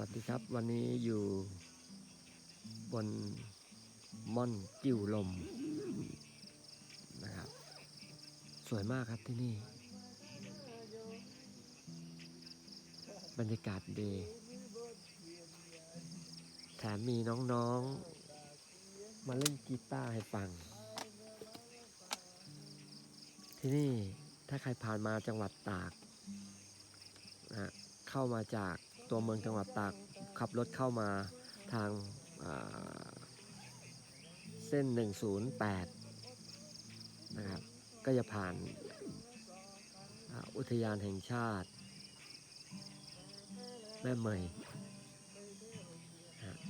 วัสดีครับ วันนี้อยู่บนม่อนกิ่วลมนะครับ สวยมากครับที่นี่ บรรยากาศดีแถมมีน้องๆ มาเล่นกีตาร์ให้ฟัง ที่นี่ถ้าใครผ่านมาจังหวัดตากนะเข้ามาจาก ตัวเมืองจังหวัดตากขับรถเข้ามาทางเส้น 108 นะครับ ก็จะผ่านอุทยานแห่งชาติ แม่เมย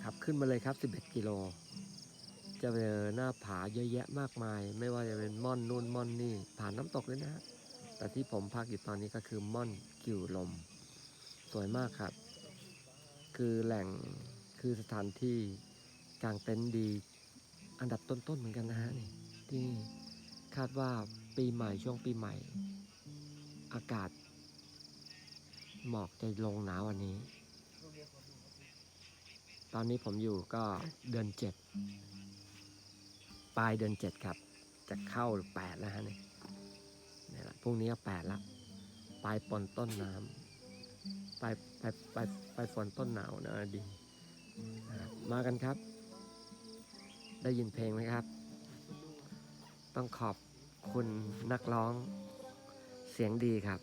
ขับขึ้นมาเลยครับ 11 กิโล จะเจอหน้าผาเยอะแยะมากมาย ไม่ว่าจะเป็นม่อนนู่นม่อนนี่ ผ่านน้ำตกเลยนะฮะแต่ที่ผมพักอยู่ตอนนี้ก็คือม่อนกิวลม สวยมากครับ คือแหล่งคือสถานที่กางเต็นท์ดีอันดับต้นๆเหมือนกันนะฮะนี่ที่คาดว่าปีใหม่ช่วงปีใหม่ อากาศ หมอกจะลงหนาววันนี้ ตอนนี้ผมอยู่ก็เดือนเจ็ดปลายเดือนเจ็ดครับ จะเข้าแปดแล้วฮะนี่นี่แหละพรุ่งนี้ก็แปดละปลายปนต้นน้ำ ปลายปลายปลายปลายฝนต้นหนาวนะดีมากันครับ ได้ยินเพลงไหมครับ ต้องขอบคุณนักร้องเสียงดีครับ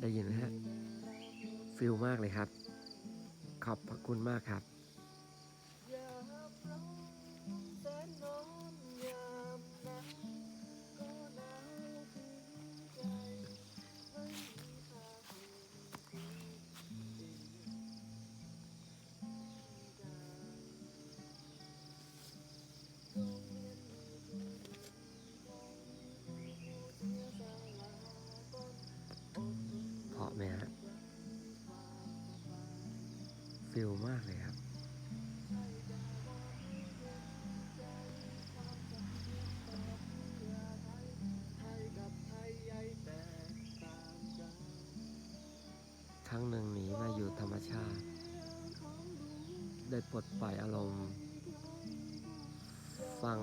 ได้ยินไหมฮะฟิลมากเลยครับ ขอบพระคุณมากครับ ไหมฮะฟิลมากเลยครับ ครั้งหนึ่งหนีมาอยู่ธรรมชาติ ได้ปลดปล่อยอารมณ์ ฟัง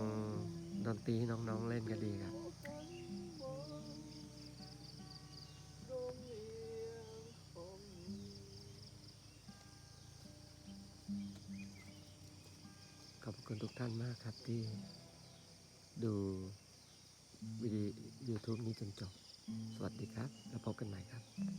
ดนตรีน้องๆเล่นก็ดีครับ ขอบคุณทุกท่านมากครับที่ดูวิดีโอ YouTube นี้จนจบ สวัสดีครับ แล้วพบกันใหม่ครับ